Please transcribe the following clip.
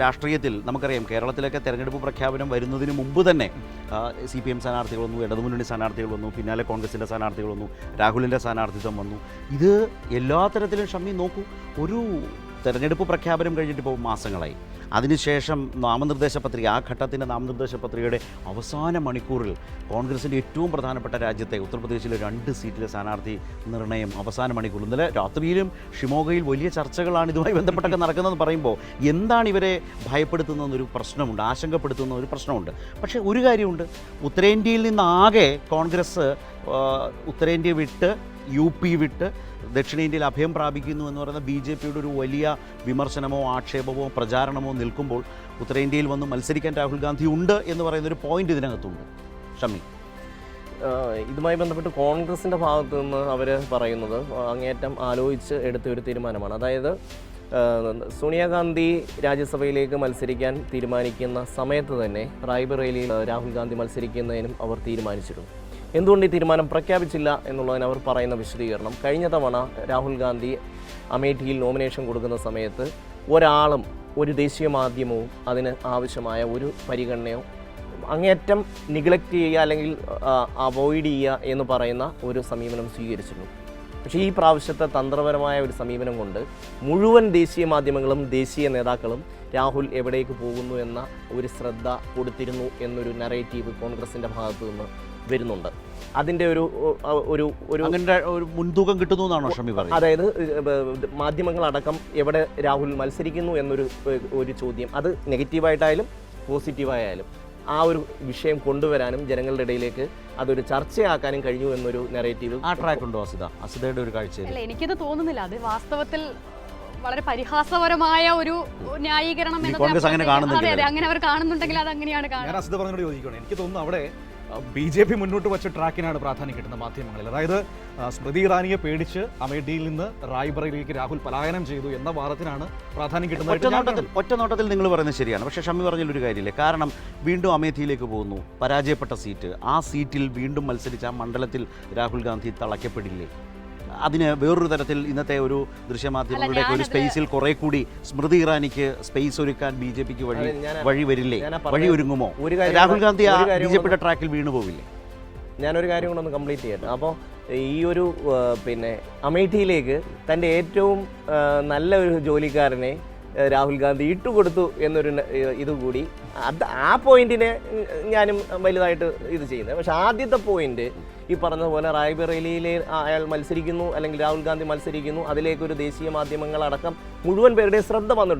രാഷ്ട്രീയത്തിൽ നമുക്കറിയാം കേരളത്തിലൊക്കെ തെരഞ്ഞെടുപ്പ് പ്രഖ്യാപനം വരുന്നതിന് മുമ്പ് തന്നെ സി പി എം സ്ഥാനാർത്ഥികൾ വന്നു ഇടതുമുന്നണി സ്ഥാനാർത്ഥികൾ വന്നു പിന്നാലെ കോൺഗ്രസിന്റെ സ്ഥാനാർത്ഥികൾ വന്നു രാഹുലിന്റെ സ്ഥാനാർത്ഥിത്വം വന്നു. ഇത് എല്ലാ തരത്തിലും ഷമ്മി നോക്കൂ ഒരു തെരഞ്ഞെടുപ്പ് പ്രഖ്യാപനം കഴിഞ്ഞിട്ട് ഇപ്പോൾ മാസങ്ങളായി. അതിനുശേഷം നാമനിർദ്ദേശ പത്രിക ആ ഘട്ടത്തിന്റെ നാമനിർദ്ദേശ പത്രികയുടെ അവസാന മണിക്കൂറിൽ കോൺഗ്രസിന്റെ ഏറ്റവും പ്രധാനപ്പെട്ട രാജ്യത്തെ ഉത്തർപ്രദേശിലെ രണ്ട് സീറ്റിലെ സ്ഥാനാർത്ഥി നിർണയം അവസാന മണിക്കൂർ ഇന്നലെ രാത്രിയിലും ഷിമോഗയിൽ വലിയ ചർച്ചകളാണ് ഇതുമായി ബന്ധപ്പെട്ടൊക്കെ നടക്കുന്നതെന്ന് പറയുമ്പോൾ എന്താണ് ഇവരെ ഭയപ്പെടുത്തുന്നതെന്നൊരു പ്രശ്നമുണ്ട് ആശങ്കപ്പെടുത്തുന്ന ഒരു പ്രശ്നമുണ്ട്. പക്ഷേ ഒരു കാര്യമുണ്ട്. ഉത്തരേന്ത്യയിൽ നിന്നാകെ കോൺഗ്രസ് ഉത്തരേന്ത്യ വിട്ട് യു പി വിട്ട് ദക്ഷിണേന്ത്യയിൽ അഭയം പ്രാപിക്കുന്നു എന്ന് പറയുന്ന ബി ജെ പിയുടെ ഒരു വലിയ വിമർശനമോ ആക്ഷേപമോ പ്രചാരണമോ നിൽക്കുമ്പോൾ ഉത്തരേന്ത്യയിൽ വന്ന് മത്സരിക്കാൻ രാഹുൽ ഗാന്ധി ഉണ്ട് എന്ന് പറയുന്ന ഒരു പോയിന്റ് ഇതിനകത്തുണ്ട്. ഷമി. ഇതുമായി ബന്ധപ്പെട്ട് കോൺഗ്രസിന്റെ ഭാഗത്തു നിന്ന് അവർ പറയുന്നത് അങ്ങേറ്റം ആലോചിച്ച് എടുത്ത ഒരു തീരുമാനമാണ്. അതായത് സോണിയാഗാന്ധി രാജ്യസഭയിലേക്ക് മത്സരിക്കാൻ തീരുമാനിക്കുന്ന സമയത്ത് തന്നെ റായ്ബറേലിയിൽ രാഹുൽ ഗാന്ധി മത്സരിക്കുന്നതിനും അവർ തീരുമാനിച്ചിരുന്നു. എന്തുകൊണ്ട് ഈ തീരുമാനം പ്രഖ്യാപിച്ചില്ല എന്നുള്ളതിന് അവർ പറയുന്ന വിശദീകരണം. കഴിഞ്ഞ തവണ രാഹുൽ ഗാന്ധി അമേഠിയിൽ നോമിനേഷൻ കൊടുക്കുന്ന സമയത്ത് ഒരാളും ഒരു ദേശീയ മാധ്യമവും അതിന് ആവശ്യമായ ഒരു പരിഗണനയോ അങ്ങേയറ്റം നിഗ്ലക്റ്റ് ചെയ്യുക അല്ലെങ്കിൽ അവോയ്ഡ് ചെയ്യുക എന്ന് പറയുന്ന ഒരു സമീപനം സ്വീകരിച്ചിരുന്നു. പക്ഷേ ഈ പ്രാവശ്യത്തെ തന്ത്രപരമായ ഒരു സമീപനം കൊണ്ട് മുഴുവൻ ദേശീയ മാധ്യമങ്ങളും ദേശീയ നേതാക്കളും രാഹുൽ എവിടേക്ക് പോകുന്നു എന്ന ഒരു ശ്രദ്ധ കൊടുത്തിരുന്നു എന്നൊരു നറേറ്റീവ് കോൺഗ്രസിന്റെ ഭാഗത്തു നിന്ന് വരുന്നുണ്ട്. അതിന്റെ ഒരു ഒരു ഒരു അങ്ങനെ ഒരു മുൻതൂക്കം കിട്ടുന്നു എന്നാണോ ഷമി പറയുന്നത്? അതായത് മാധ്യമങ്ങളടക്കം എവിടെ രാഹുൽ മത്സരിക്കുന്നു എന്നൊരു ഒരു ചോദ്യം. അത് നെഗറ്റീവായിട്ടായാലും പോസിറ്റീവായാലും ആ ഒരു വിഷയം കൊണ്ടുവരാനും ജനങ്ങളുടെ ഇടയിലേക്ക് അതൊരു ചർച്ചയാക്കാനും കഴിഞ്ഞു എന്നൊരു നെറേറ്റീവ് ആ ട്രാക്ക് ഉണ്ടോ അസിത? അസിതയുടെ ഒരു കാഴ്ചയിൽ. അല്ല എനിക്കത് തോന്നുന്നില്ല. അത് വാസ്തവത്തിൽ വളരെ പരിഹാസപരമായ ഒരു ന്യായീകരണം അങ്ങനെ അവർ കാണുന്നുണ്ടെങ്കിൽ അത് അങ്ങനെയാണ് എനിക്ക് തോന്നുന്നു അവിടെ ബി ജെ പി മുന്നോട്ട് വെച്ച ട്രാക്കിനാണ് പ്രാധാന്യം കിട്ടുന്ന മാധ്യമങ്ങളിൽ. അതായത് സ്മൃതി ഇറാനിയെ പേടിച്ച് അമേഠിയിൽ നിന്ന് റായ്ബറയിലേക്ക് രാഹുൽ പലായനം ചെയ്തു എന്ന വാദത്തിനാണ് പ്രാധാന്യം ഒറ്റ കിട്ടുന്നത് നോട്ടത്തിൽ ഒറ്റ നോട്ടത്തിൽ നിങ്ങൾ പറയുന്നത് ശരിയാണ്. പക്ഷേ ഷമ്മി പറഞ്ഞതിലൊരു കാര്യമില്ല. കാരണം വീണ്ടും അമേഠിയിലേക്ക് പോകുന്നു. പരാജയപ്പെട്ട സീറ്റ്. ആ സീറ്റിൽ വീണ്ടും മത്സരിച്ച ആ മണ്ഡലത്തിൽ രാഹുൽ ഗാന്ധി തളയ്ക്കപ്പെടില്ലേ? അതിന് വേറൊരു തരത്തിൽ ഇന്നത്തെ ഒരു ദൃശ്യമാധ്യമങ്ങളുടെ ഒരു സ്പേസിൽ കുറെ കൂടി സ്മൃതി ഇറാനിക്ക് സ്പേസ് ഒരുക്കാൻ ബി ജെ പിക്ക് വഴി വഴി വരില്ലേ? വഴി ഒരുങ്ങുമോ? രാഹുൽ ഗാന്ധി ആ ബി ജെ പിയുടെ ട്രാക്കിൽ വീണു പോവില്ലേ? ഞാനൊരു കാര്യം കൂടെ ഒന്ന് കംപ്ലീറ്റ് ചെയ്യട്ടെ അപ്പോൾ ഈ ഒരു പിന്നെ അമേഠിയിലേക്ക് തന്റെ ഏറ്റവും നല്ല ഒരു ജോലിക്കാരനെ രാഹുൽ ഗാന്ധി ഇട്ടുകൊടുത്തു എന്നൊരു ഇതുകൂടി. അത് ആ പോയിന്റിനെ ഞാനും വലുതായിട്ട് ഇത് ചെയ്യുന്നത്. പക്ഷെ ആദ്യത്തെ പോയിന്റ് ഈ പറഞ്ഞ പോലെ റായ്ബറേലിയിൽ അയാൾ മത്സരിക്കുന്നു അല്ലെങ്കിൽ രാഹുൽ ഗാന്ധി മത്സരിക്കുന്നു. അതിലേക്കൊരു ദേശീയ മാധ്യമങ്ങളടക്കം മുഴുവൻ പേരുടെയും ശ്രദ്ധ വന്നിട്ടുണ്ട്